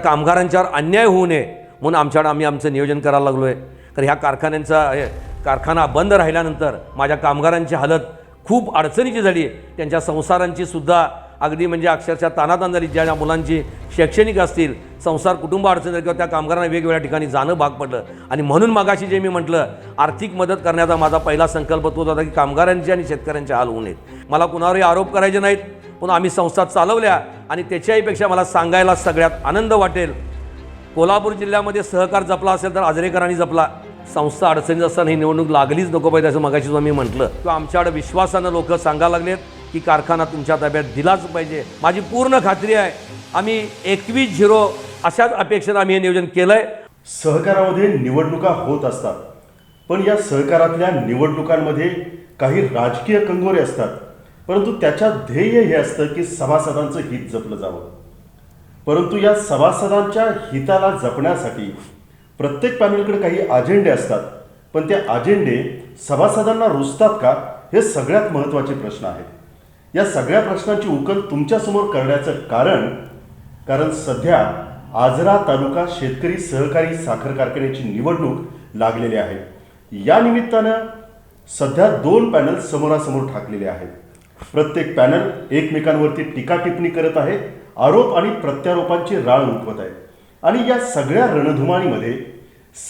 कामगारांच्यावर अन्याय होऊ नये म्हणून आमच्याकडे आम्ही आमचं नियोजन करायला लागलो आहे तर ह्या कारखान्यांचा कारखाना बंद राहिल्यानंतर माझ्या कामगारांची हालत खूप अडचणीची झाली त्यांच्या संसारांची सुद्धा अगदी म्हणजे अक्षरशः तानातान झाली. ज्या ज्या मुलांची शैक्षणिक असतील संसार कुटुंब अडचण किंवा त्या कामगारांना वेगवेगळ्या ठिकाणी जाणं भाग पडलं. आणि म्हणून मागाशी जे मी म्हटलं आर्थिक मदत करण्याचा माझा पहिला संकल्प तो होता की कामगारांची आणि शेतकऱ्यांचे हाल होऊ नयेत. मला कुणावरही आरोप करायचे नाहीत. पण आम्ही संस्था चालवल्या आणि त्याच्याहीपेक्षा मला सांगायला सगळ्यात आनंद वाटेल. कोल्हापूर जिल्ह्यामध्ये सहकार जपला असेल तर आजरेकरांनी जपला. संस्था अडचणीत असताना ही निवडणूक लागलीच नको पाहिजे असं मगाशी मी म्हटलं. किंवा आमच्याकडे विश्वासानं लोक सांगायला लागलेत की कारखाना तुमच्या ताब्यात दिलाच पाहिजे. माझी पूर्ण खात्री आहे. आम्ही एकवीस झिरो अशाच अपेक्षेनं आम्ही हे नियोजन केलं आहे सहकारामध्ये निवडणुका होत असतात. पण या सहकारातल्या निवडणुकांमध्ये काही राजकीय कंगोरे असतात. परंतु त्याच्या ध्येय हे असतं की सभासदांचं हित जपलं जावं. परंतु या सभासदांच्या हिताला जपण्यासाठी प्रत्येक पॅनलकडे काही अजेंडे असतात. पण ते अजेंडे सभासदांना रुजतात का हे सगळ्यात महत्त्वाचे प्रश्न आहेत. या सगळ्या प्रश्नांची उकल तुमच्यासमोर करण्याचं कारण कारण सध्या आजरा तालुका शेतकरी सहकारी साखर कारखान्याची निवडणूक लागलेली आहे. या निमित्तानं सध्या दोन पॅनल समोरासमोर ठाकलेले आहेत. प्रत्येक पॅनल एकमेकांवरती टीका टिप्पणी करत आहे आरोप आणि प्रत्यारोपांची राळ उठवत आहे. आणि या सगळ्या रणधुमाळीमध्ये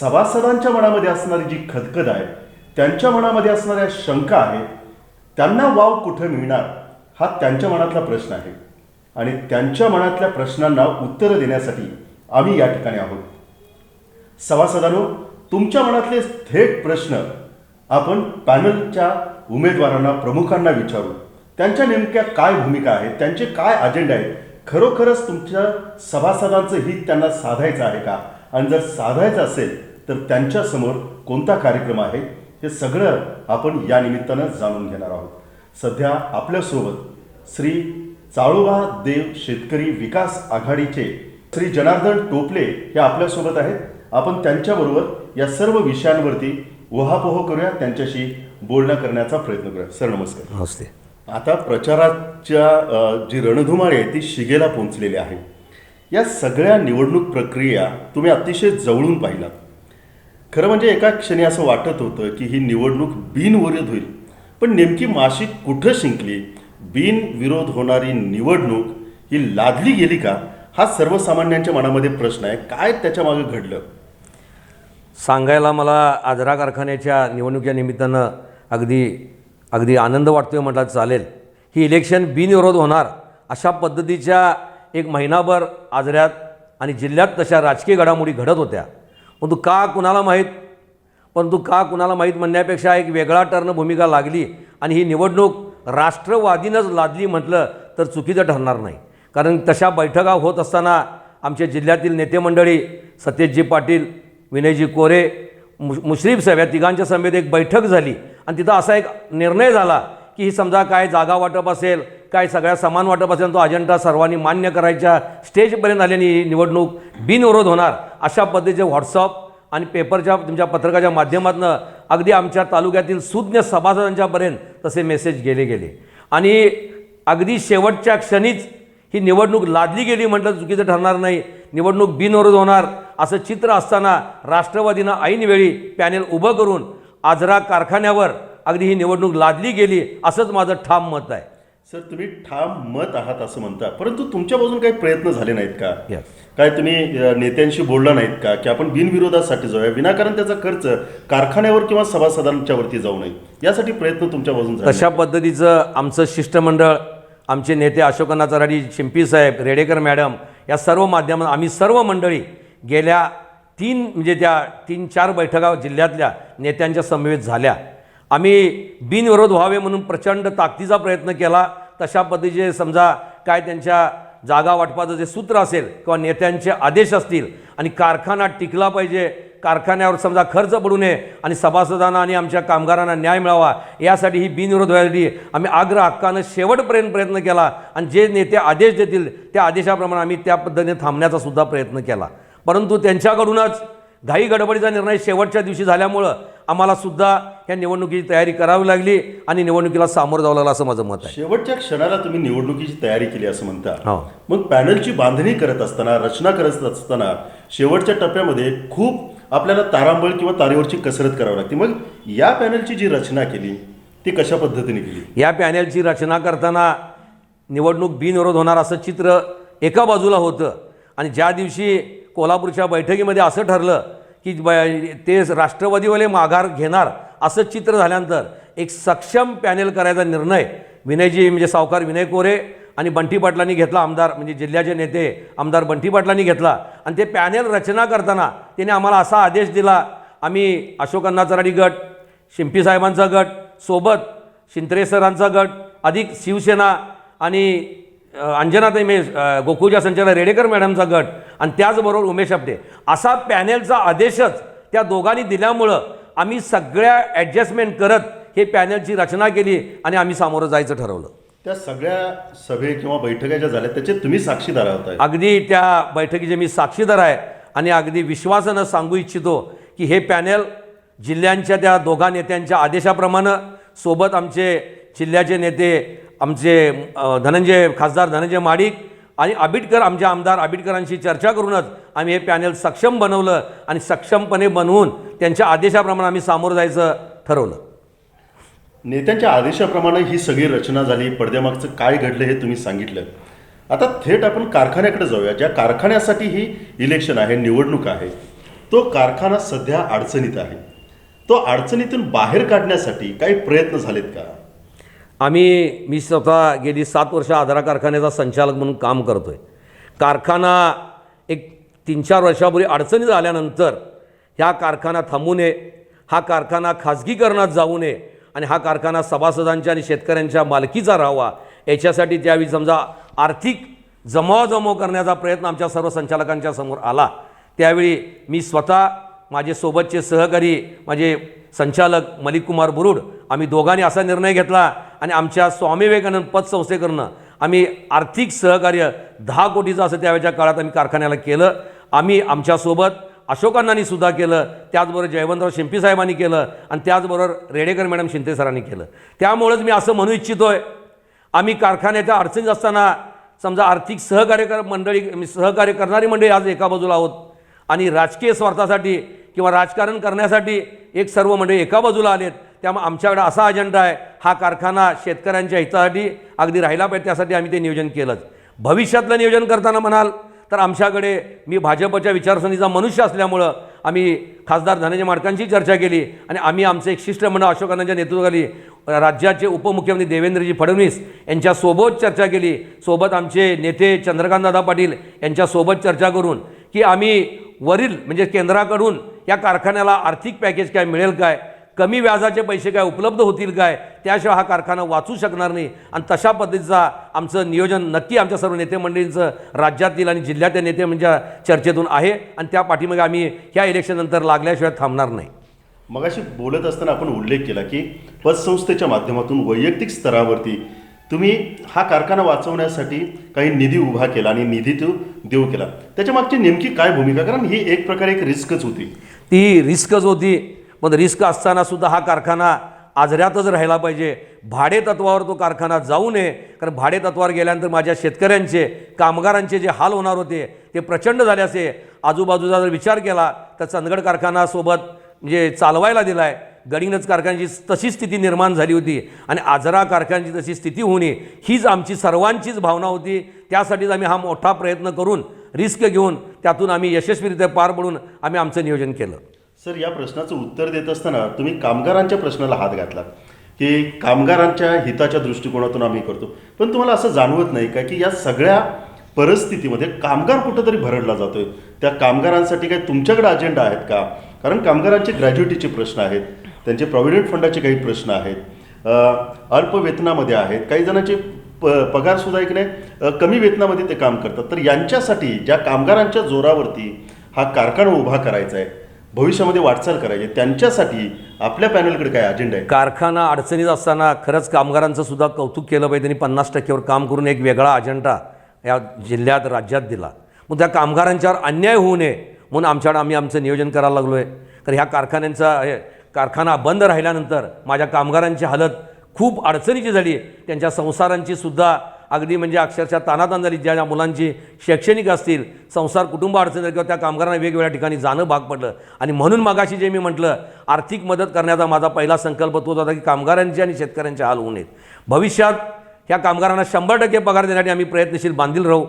सभासदांच्या मनामध्ये असणारी जी खदखद आहे त्यांच्या मनामध्ये असणाऱ्या शंका आहेत त्यांना वाव कुठं मिळणार हा त्यांच्या मनातला प्रश्न आहे. आणि त्यांच्या मनातल्या प्रश्नांना उत्तरं देण्यासाठी आम्ही या ठिकाणी आहोत. सभासदांनो तुमच्या मनातले थेट प्रश्न आपण पॅनलच्या उमेदवारांना प्रमुखांना विचारू. त्यांच्या नेमक्या काय भूमिका आहेत त्यांचे काय अजेंडा आहेत खरोखरच तुमच्या सभासदांचं हित त्यांना साधायचं आहे का? आणि जर साधायचं असेल तर त्यांच्यासमोर कोणता कार्यक्रम आहे? हे सगळं आपण या निमित्तानं जाणून घेणार आहोत. सध्या आपल्यासोबत श्री चाळोबा देव शेतकरी विकास आघाडीचे श्री जनार्दन टोपले हे आपल्यासोबत आहेत. आपण त्यांच्याबरोबर या सर्व विषयांवरती उहापोह करूया त्यांच्याशी बोलणं करण्याचा प्रयत्न करूया. सर नमस्कार. नमस्ते. आता प्रचाराच्या जी रणधुमाळी आहे ती शिगेला पोहोचलेली आहे. या सगळ्या निवडणूक प्रक्रिया तुम्ही अतिशय जवळून पाहिलात. खरं म्हणजे एका क्षणी असं वाटत होतं की ही निवडणूक बिनविरोध होईल. पण नेमकी माशी कुठं शिंकली? बिनविरोध होणारी निवडणूक ही लादली गेली का? हा सर्वसामान्यांच्या मनामध्ये प्रश्न आहे. काय त्याच्यामागे घडलं? सांगायला मला आजरा कारखान्याच्या निवडणुकीच्या निमित्तानं अगदी अगदी आनंद वाटतोय म्हटलं चालेल. ही इलेक्शन बिनविरोध होणार. अशा पद्धतीच्या एक महिनाभर आजऱ्यात आणि जिल्ह्यात तशा राजकीय घडामोडी घडत होत्या. परंतु का कुणाला माहीत? परंतु का कुणाला माहीत म्हणण्यापेक्षा एक वेगळा टर्न भूमिका लागली आणि ही निवडणूक राष्ट्रवादीनंच लादली म्हटलं तर चुकीचं ठरणार नाही. कारण तशा बैठका होत असताना आमच्या जिल्ह्यातील नेतेमंडळी सत्यजी पाटील विनयजी कोरे मु मुश्रीफ साहेब या तिघांच्या समेत एक बैठक झाली. आणि तिथं असा एक निर्णय झाला की ही समजा काय जागा वाटप असेल काय सगळ्या समान वाटप असेल तो अजेंडा सर्वांनी मान्य करायच्या स्टेजपर्यंत आल्याने ही निवडणूक बिनविरोध होणार अशा पद्धतीचे व्हॉट्सअप आणि पेपरच्या तुमच्या पत्रकाच्या माध्यमातून अगदी आमच्या तालुक्यातील सुज्ञ सभासदांच्यापर्यंत तसे मेसेज गेले गेले. आणि अगदी शेवटच्या क्षणीच ही निवडणूक लादली गेली म्हटलं चुकीचं ठरणार नाही निवडणूक बिनविरोध होणार असं चित्र असताना राष्ट्रवादीनं ऐनवेळी पॅनेल उभं करून आजरा कारखान्यावर अगदी ही निवडणूक लादली गेली असंच माझं ठाम मत आहे. सर तुम्ही ठाम मत आहात असं म्हणता परंतु तुमच्या बाजून काही प्रयत्न झाले नाहीत का. काय तुम्ही नेत्यांशी बोलला नाहीत का? की आपण बिनविरोधासाठी जाऊया विनाकारण त्याचा खर्च कारखान्यावर किंवा सभासदांच्या वरती जाऊ नये यासाठी प्रयत्न तुमच्या बाजून झाले तशा पद्धतीचं आमचं शिष्टमंडळ आमचे नेते अशोकनाथ चराडी शिंपी साहेब रेडेकर मॅडम या सर्व माध्यमात आम्ही सर्व मंडळी गेल्या तीन म्हणजे त्या तीन चार बैठका जिल्ह्यातल्या नेत्यांच्या समवेत झाल्या. आम्ही बिनविरोध व्हावे म्हणून प्रचंड ताकदीचा प्रयत्न केला. तशा पद्धतीचे समजा काय त्यांच्या जागा वाटपाचं जे सूत्र असेल किंवा नेत्यांचे आदेश असतील आणि कारखाना टिकला पाहिजे कारखान्यावर समजा खर्च पडू नये आणि सभासदांना आणि आमच्या कामगारांना न्याय मिळावा यासाठी ही बिनविरोध व्हायसाठी आम्ही आग्रह हक्कानं शेवटपर्यंत प्रयत्न केला. आणि जे नेते आदेश देतील त्या आदेशाप्रमाणे आम्ही त्या पद्धतीने थांबण्याचा सुद्धा प्रयत्न केला. परंतु त्यांच्याकडूनच घाई गडबडीचा निर्णय शेवटच्या दिवशी झाल्यामुळं आम्हाला सुद्धा ह्या निवडणुकीची तयारी करावी लागली आणि निवडणुकीला सामोरं जावं लागलं असं माझं मत आहे. शेवटच्या क्षणाला तुम्ही निवडणुकीची तयारी केली असं म्हणता. हो. मग पॅनलची बांधणी करत असताना रचना करत असताना शेवटच्या टप्प्यामध्ये खूप आपल्याला तारांबळ किंवा तारेवरची कसरत करावी लागते. मग या पॅनलची जी रचना केली ती कशा पद्धतीने केली? या पॅनेलची रचना करताना निवडणूक बिनविरोध होणार असं चित्र एका बाजूला होतं आणि ज्या दिवशी कोल्हापूरच्या बैठकीमध्ये असं ठरलं की ब ते राष्ट्रवादीवाले माघार घेणार असं चित्र झाल्यानंतर एक सक्षम पॅनेल करायचा निर्णय विनयजी म्हणजे सावकार विनय कोरे आणि बंटी पाटलांनी घेतला आमदार म्हणजे जिल्ह्याचे नेते आमदार बंटी पाटलांनी घेतला. आणि ते पॅनेल रचना करताना त्याने आम्हाला असा आदेश दिला आम्ही अशोक चराडी गट शिंपी साहेबांचा गट सोबत शिंत्रे सरांचा गट अधिक शिवसेना आणि अंजनाताई मे अ, गोकुळच्या संचालक रेडेकर मॅडमचा गट आणि त्याचबरोबर उमेश आपटे. असा पॅनेलचा आदेशच त्या दोघांनी दिल्यामुळं आम्ही सगळ्या ॲडजस्टमेंट करत हे पॅनेलची रचना केली आणि आम्ही सामोरं जायचं ठरवलं. त्या सगळ्या सभे किंवा बैठका ज्या झाल्या त्याचे तुम्ही साक्षीदार आहात. अगदी त्या बैठकीचे मी साक्षीदार आहे आणि अगदी विश्वासानं सांगू इच्छितो की हे पॅनेल जिल्ह्यांच्या त्या दोघा नेत्यांच्या आदेशाप्रमाणे सोबत आमचे जिल्ह्याचे नेते आमचे धनंजय खासदार धनंजय माडिक आणि आबिटकर आमचे आमदार आबिटकरांशी चर्चा करूनच आम्ही हे पॅनेल सक्षम बनवलं आणि सक्षमपणे बनवून त्यांच्या आदेशाप्रमाणे आम्ही सामोरं जायचं ठरवलं. नेत्यांच्या आदेशाप्रमाणे ही सगळी रचना झाली पडद्यामागचं काय घडलं हे तुम्ही सांगितलं. आता थेट आपण कारखान्याकडे जाऊया ज्या कारखान्यासाठी ही इलेक्शन आहे निवडणूक आहे. तो कारखाना सध्या अडचणीत आहे. तो अडचणीतून बाहेर काढण्यासाठी काही प्रयत्न झालेत का? आम्ही मी स्वतः गेली सात वर्ष आधारा कारखान्याचा संचालक म्हणून काम करतो आहे कारखाना एक तीन चार वर्षापूर्वी अडचणी झाल्यानंतर ह्या कारखाना थांबू नये हा कारखाना खाजगीकरणात जाऊ नये आणि हा कारखाना सभासदांच्या आणि शेतकऱ्यांच्या मालकीचा राहावा याच्यासाठी त्यावेळी समजा आर्थिक जमावजमाव करण्याचा प्रयत्न आमच्या सर्व संचालकांच्या समोर आला. त्यावेळी मी स्वतः माझे सोबतचे सहकारी माझे संचालक मलिक कुमार बुरुड आम्ही दोघांनी असा निर्णय घेतला आणि आमच्या स्वामी विवेकानंद पतसंस्थेकडनं आम्ही आर्थिक सहकार्य दहा कोटीचं असं त्यावेळच्या काळात आम्ही कारखान्याला केलं. आम्ही आमच्यासोबत अशोकांनानी सुद्धा केलं त्याचबरोबर जयवंतराव शिंपी साहेबांनी केलं आणि त्याचबरोबर रेडेकर मॅडम शिंदे सरांनी केलं. त्यामुळंच मी असं म्हणू इच्छितो आहे आम्ही कारखान्याच्या अडचणीत असताना समजा आर्थिक सहकार्य कर मंडळी सहकार्य करणारी मंडळी आज एका बाजूला आहोत आणि राजकीय स्वार्थासाठी किंवा राजकारण करण्यासाठी एक सर्व मंडळी एका बाजूला आलेत. त्यामुळे आमच्याकडे असा अजेंडा आहे हा कारखाना शेतकऱ्यांच्या हितासाठी अगदी राहिला पाहिजे त्यासाठी आम्ही ते नियोजन केलंच. भविष्यातलं नियोजन करताना म्हणाल तर आमच्याकडे मी भाजपच्या विचारसरणीचा मनुष्य असल्यामुळं आम्ही खासदार धनंजय माडकांची चर्चा केली आणि आम्ही आमचं एक शिष्टमंडळ अशोकांच्या नेतृत्वाखाली राज्याचे उपमुख्यमंत्री देवेंद्रजी फडणवीस यांच्यासोबत चर्चा केली. सोबत आमचे नेते चंद्रकांतदादा पाटील यांच्यासोबत चर्चा करून की आम्ही वरील म्हणजे केंद्राकडून या कारखान्याला आर्थिक पॅकेज काय मिळेल काय कमी व्याजाचे पैसे काय उपलब्ध होतील काय? त्याशिवाय हा कारखाना वाचू शकणार नाही. आणि तशा पद्धतीचा आमचं नियोजन नक्की आमच्या सर्व नेते मंडळींचं राज्यातील आणि जिल्ह्यातील नेते म्हणजे चर्चेतून आहे. आणि त्या पाठीमागे आम्ही ह्या इलेक्शननंतर लागल्याशिवाय थांबणार नाही. मगाशी बोलत असताना आपण उल्लेख केला की पतसंस्थेच्या माध्यमातून वैयक्तिक स्तरावरती तुम्ही हा कारखाना वाचवण्यासाठी काही निधी उभा केला आणि निधी तो देऊ केला. त्याच्या मागची नेमकी काय भूमिका? कारण ही एक प्रकारे एक रिस्कच होती. ती रिस्कच होती. पण रिस्क असतानासुद्धा हा कारखाना आजऱ्यातच राहिला पाहिजे. भाडे तत्वावर तो कारखाना जाऊ नये. कारण भाडे तत्वावर गेल्यानंतर माझ्या शेतकऱ्यांचे कामगारांचे जे हाल होणार होते ते प्रचंड झाले असे. आजूबाजूचा जर विचार केला तर चंदगड कारखानासोबत म्हणजे चालवायला दिला आहे गडिंगज कारखान्याची तशी स्थिती निर्माण झाली होती आणि आजरा कारखान्याची तशी स्थिती होणे हीच आमची सर्वांचीच भावना होती. त्यासाठीच आम्ही हा मोठा प्रयत्न करून रिस्क घेऊन त्यातून आम्ही यशस्वीरित्या पार पडून आम्ही आमचं नियोजन केलं. सर या प्रश्नाचं उत्तर देत असताना तुम्ही कामगारांच्या प्रश्नाला हात घातला की कामगारांच्या हिताच्या दृष्टिकोनातून आम्ही करतो. पण तुम्हाला असं जाणवत नाही का की या सगळ्या परिस्थितीमध्ये कामगार कुठंतरी भरडला जातोय? त्या कामगारांसाठी काही तुमच्याकडे अजेंडा आहेत का? कारण कामगारांचे ग्रॅज्युएटीचे प्रश्न आहेत त्यांचे प्रॉव्हिडंट फंडाचे काही प्रश्न आहेत अल्प वेतनामध्ये आहेत काही जणांचे प पगारसुद्धा एक नाही? कमी वेतनामध्ये ते काम करतात. तर यांच्यासाठी ज्या कामगारांच्या जोरावरती हा कारखाना उभा करायचा आहे भविष्यामध्ये वाटचाल करायची. त्यांच्यासाठी आपल्या पॅनलकडे काय अजेंडा आहे? कारखाना अडचणीत असताना खरंच कामगारांचं सुद्धा कौतुक केलं पाहिजे त्यांनी पन्नास टक्क्यावर काम करून एक वेगळा अजेंडा या जिल्ह्यात राज्यात दिला. मग त्या कामगारांच्यावर अन्याय होऊ नये म्हणून आमच्याकडे आम्ही आमचं नियोजन करायला लागलो आहे तर ह्या कारखान्यांचा हे कारखाना बंद राहिल्यानंतर माझ्या कामगारांची हालत खूप अडचणीची झाली त्यांच्या संसारांची सुद्धा अगदी म्हणजे अक्षरशः तानातान झाली ज्या ज्या मुलांची शैक्षणिक असतील संसार कुटुंब अडचणी किंवा त्या कामगारांना वेगवेगळ्या ठिकाणी जाणं भाग पडलं. आणि म्हणून मागाशी जे मी म्हटलं आर्थिक मदत करण्याचा माझा पहिला संकल्प तोच होता की कामगारांचे आणि शेतकऱ्यांचे हाल होऊ नयेत. भविष्यात ह्या कामगारांना शंभर टक्के पगार देण्यासाठी आम्ही प्रयत्नशील बांधील राहू.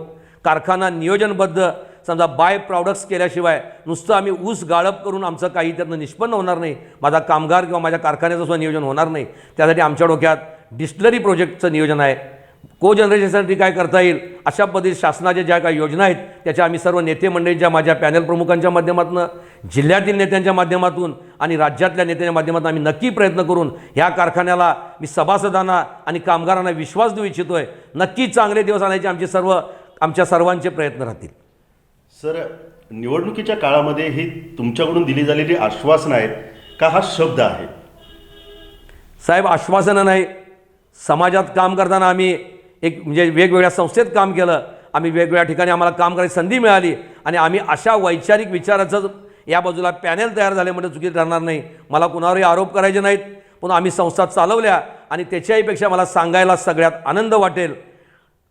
कारखाना नियोजनबद्ध समजा बाय प्रॉडक्ट्स केल्याशिवाय नुसतं आम्ही ऊस गाळप करून आमचं काही त्यातनं निष्पन्न होणार नाही. माझा कामगार किंवा माझ्या कारखान्याचं सुद्धा नियोजन होणार नाही. त्यासाठी आमच्या डोक्यात डिस्टलरी प्रोजेक्टचं नियोजन आहे. को जनरेशनसाठी काय करता येईल? अशा पद्धती शासनाच्या ज्या काही योजना आहेत त्याच्या आम्ही सर्व नेते मंडळींच्या माझ्या पॅनल प्रमुखांच्या माध्यमातून जिल्ह्यातील नेत्यांच्या माध्यमातून आणि राज्यातल्या नेत्यांच्या माध्यमातून आम्ही नक्की प्रयत्न करून ह्या कारखान्याला मी सभासदांना आणि कामगारांना विश्वास देऊ इच्छितो आहे नक्की चांगले दिवस आणायचे आमचे सर्व आमच्या सर्वांचे प्रयत्न राहतील. सर निवडणुकीच्या काळामध्ये ही तुमच्याकडून दिली झालेली आश्वासनं आहेत का हा शब्द आहे? साहेब आश्वासनं नाही. समाजात काम करताना आम्ही एक म्हणजे वेगवेगळ्या संस्थेत काम केलं. आम्ही वेगवेगळ्या ठिकाणी आम्हाला काम करायची संधी मिळाली आणि आम्ही अशा वैचारिक विचाराचं या बाजूला पॅनेल तयार झाले म्हणजे चुकीत राहणार नाही. मला कुणावरही आरोप करायचे नाहीत. पण आम्ही संस्था चालवल्या आणि त्याच्याहीपेक्षा मला सांगायला सगळ्यात आनंद वाटेल.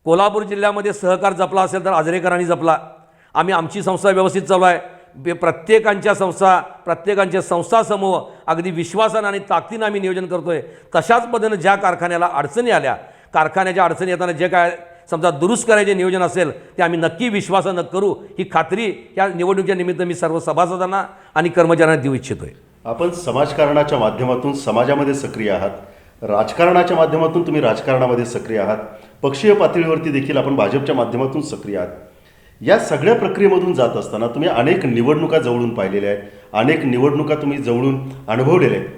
कोल्हापूर जिल्ह्यामध्ये सहकार जपला असेल तर आजरेकरांनी जपला. आम्ही आमची संस्था व्यवस्थित चालू आहे प्रत्येकांच्या संस्था प्रत्येकांच्या संस्थासमूह अगदी विश्वासानं आणि ताकदीनं आम्ही नियोजन करतोय. तशाच पद्धतीनं ज्या कारखान्याला अडचणी आल्या कारखान्याच्या अडचणी येताना जे काय समजा दुरुस्त करायचे नियोजन असेल ते आम्ही नक्की विश्वासानं करू. ही खात्री या निवडणुकीच्या निमित्त मी सर्व सभासदांना आणि कर्मचाऱ्यांना देऊ इच्छितो आहे आपण समाजकारणाच्या माध्यमातून समाजामध्ये सक्रिय आहात. राजकारणाच्या माध्यमातून तुम्ही राजकारणामध्ये सक्रिय आहात. पक्षीय पातळीवरती देखील आपण भाजपच्या माध्यमातून सक्रिय आहात. या सगळ्या प्रक्रियेमधून जात असताना तुम्ही अनेक निवडणुका जवळून पाहिलेल्या आहेत अनेक निवडणुका तुम्ही जवळून अनुभवलेल्या आहेत.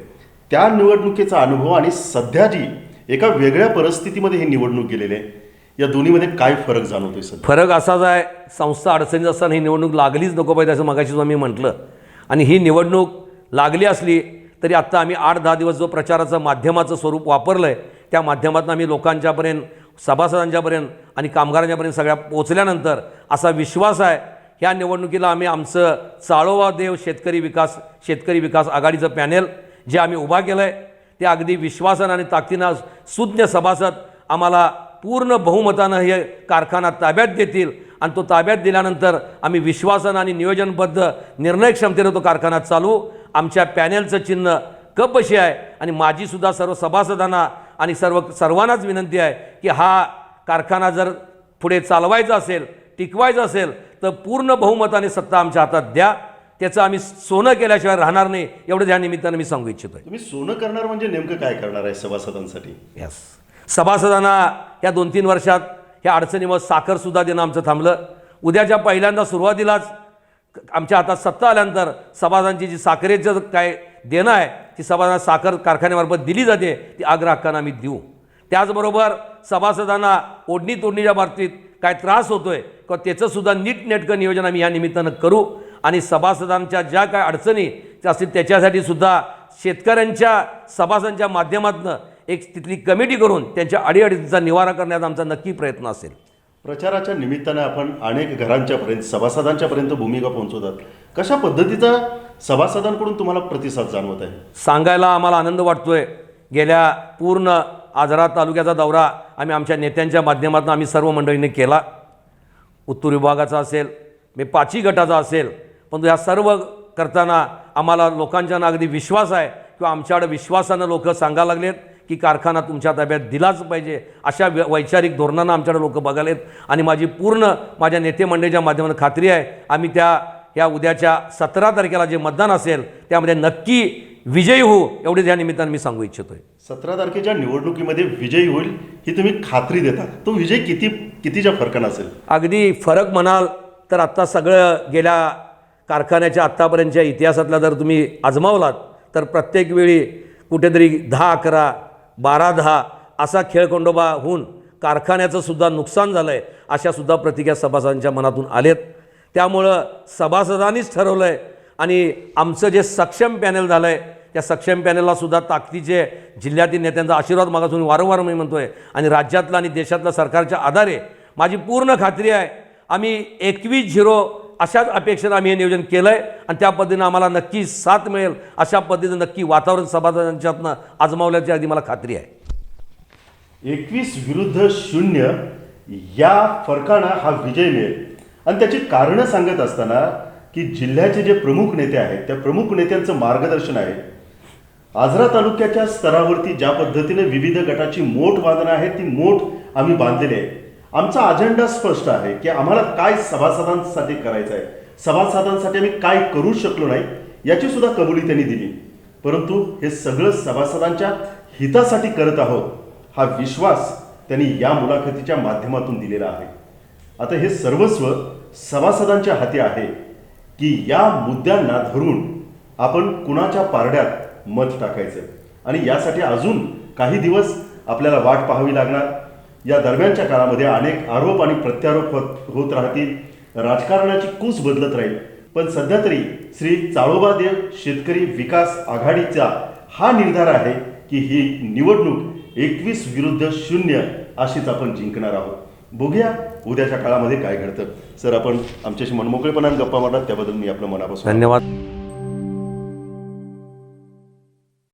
त्या निवडणुकीचा अनुभव आणि सध्या जी एका वेगळ्या परिस्थितीमध्ये ही निवडणूक गेलेली आहे या दोन्हीमध्ये काय फरक जाणवतोय सर फरक असाच आहे संस्था अडचणीत असताना ही निवडणूक लागलीच नको पाहिजे असं मगाशी सुद्धा मी म्हटलं. आणि ही निवडणूक लागली असली तरी आत्ता आम्ही आठ दहा दिवस जो प्रचाराचं माध्यमाचं स्वरूप वापरलं आहे त्या माध्यमातून आम्ही लोकांच्यापर्यंत सभासदांच्यापर्यंत आणि कामगारांच्यापर्यंत सगळ्या पोचल्यानंतर असा विश्वास आहे ह्या निवडणुकीला आम्ही आमचं चाळोवा देव शेतकरी विकास शेतकरी विकास आघाडीचं पॅनेल जे आम्ही उभा केलं आहे ते अगदी विश्वासानं आणि ताकदीनं सुज्ञ सभासद आम्हाला पूर्ण बहुमतानं हे कारखाना ताब्यात देतील आणि तो ताब्यात दिल्यानंतर आम्ही विश्वासानं आणि नियोजनबद्ध निर्णय क्षमतेनं तो कारखाना चालू. आमच्या पॅनेलचं चिन्ह कपशी आहे आणि माझीसुद्धा सर्व सभासदांना आणि सर्व सर्वांनाच विनंती आहे की हा कारखाना जर पुढे चालवायचा असेल टिकवायचा असेल तर पूर्ण बहुमताने सत्ता आमच्या हातात द्या. त्याचं आम्ही सोनं केल्याशिवाय राहणार नाही एवढं या निमित्तानं मी सांगू इच्छितो तुम्ही सोनं करणार म्हणजे नेमकं काय करणार आहे सभासदांसाठी? यस सभासदांना या दोन तीन वर्षात ह्या अडचणीवर साखरसुद्धा देणं आमचं थांबलं. उद्याच्या पहिल्यांदा सुरुवातीलाच आमच्या हातात सत्ता आल्यानंतर सभासदांची जी साखरेचं काय देणं आहे ती सभासदांना साखर कारखान्यामार्फत दिली जाते ती आग्राहकांना आम्ही देऊ. त्याचबरोबर सभासदांना ओढणी तोडणीच्या बाबतीत काय त्रास होतो आहे किंवा त्याचंसुद्धा नीटनेटकं नियोजन आम्ही या निमित्तानं करू. आणि सभासदांच्या ज्या काय अडचणी त्या असतील त्याच्यासाठी सुद्धा शेतकऱ्यांच्या सभासदांच्या माध्यमातून एक तिथली कमिटी करून त्यांच्या अडीअडचणीचा निवारा करण्याचा आमचा नक्की प्रयत्न असेल. प्रचाराच्या निमित्तानं आपण अनेक घरांच्यापर्यंत सभासदांच्यापर्यंत भूमिका पोहोचवतात. कशा पद्धतीचा सभासदांकडून तुम्हाला प्रतिसाद जाणवत आहे? सांगायला आम्हाला आनंद वाटतोय. गेल्या पूर्ण आजरा तालुक्याचा दौरा आम्ही आमच्या नेत्यांच्या माध्यमातून आम्ही सर्व मंडळींनी केला. उत्तूर विभागाचा असेल मी पाची गटाचा असेल पण ह्या सर्व करताना आम्हाला लोकांच्या अगदी विश्वास आहे किंवा आमच्याकडे विश्वासानं लोक सांगायला लागलेत. की कारखाना तुमच्या ताब्यात दिलाच पाहिजे अशा व्य वैचारिक धोरणानं आमच्याकडे लोक बघालेत. आणि माझी पूर्ण माझ्या नेते मंडळीच्या माध्यमातून खात्री आहे आम्ही त्या या उद्याच्या सतरा तारखेला जे मतदान असेल त्यामध्ये नक्की विजयी होऊ एवढेच या निमित्तानं मी सांगू इच्छितोय. सतरा तारखेच्या निवडणुकीमध्ये विजयी होईल ही तुम्ही खात्री देता. तो विजय किती कितीच्या फरकानं असेल? अगदी फरक म्हणाल तर आत्ता सगळं गेल्या कारखान्याच्या आत्तापर्यंतच्या इतिहासातला जर तुम्ही आजमावलात तर प्रत्येक वेळी कुठेतरी दहा अकरा बारा दहा असा खेळखंडोबा होऊन कारखान्याचं सुद्धा नुकसान झालं आहे अशासुद्धा प्रतिक्रिया सभासदांच्या मनातून आलेत. त्यामुळं सभासदांनीच ठरवलं आहे आणि आमचं जे सक्षम पॅनल झालं आहे त्या सक्षम पॅनलला सुद्धा ताकदीचे जिल्ह्यातील नेत्यांचा आशीर्वाद मागासून वारंवार मी म्हणतो आहे आणि राज्यातला आणि देशातल्या सरकारच्या आधारे माझी पूर्ण खात्री आहे आम्ही एकवीस झिरो अशाच अपेक्षेनं आम्ही हे नियोजन केलं आहे आणि त्या पद्धतीनं आम्हाला नक्की साथ मिळेल. अशा पद्धतीनं नक्की वातावरण सभासदांच्यातनं आजमावल्याची अगदी मला खात्री आहे. एकवीस विरुद्ध शून्य या फरकानं हा विजय मिळेल. आणि त्याची कारणं सांगत असताना की जिल्ह्याचे जे प्रमुख नेते आहेत त्या प्रमुख नेत्यांचं मार्गदर्शन आहे. आजरा तालुक्याच्या स्तरावरती ज्या पद्धतीने विविध गटाची मोठ बांधणं आहे ती मोठ आम्ही बांधलेली आहे आमचा अजेंडा स्पष्ट आहे की आम्हाला काय सभासदांसाठी करायचं आहे सभासदांसाठी आम्ही काय करू शकलो नाही याची सुद्धा कबुली त्यांनी दिली. परंतु हे सगळं सभासदांच्या हितासाठी करत आहोत हा विश्वास त्यांनी या मुलाखतीच्या माध्यमातून दिलेला आहे. आता हे सर्वस्व सभासदांच्या हाती आहे की या मुद्द्यांना धरून आपण कुणाच्या पारड्यात मत टाकायचं? आणि यासाठी अजून काही दिवस आपल्याला वाट पाहावी लागणार या दरम्यानच्या काळामध्ये अनेक आरोप आणि प्रत्यारोप होत होत राहतील. राजकारणाची कूस बदलत राहील. पण सध्या तरी श्री चाळोबादेव शेतकरी विकास आघाडीचा हा निर्धार आहे की ही निवडणूक एकवीस विरुद्ध शून्य अशीच आपण जिंकणार आहोत. बघूया उद्याच्या काळामध्ये काय घडतं. सर आपण आमच्याशी मनमोकळेपणाने गप्पा मारणार त्याबद्दल मी आपलं मनापासून धन्यवाद.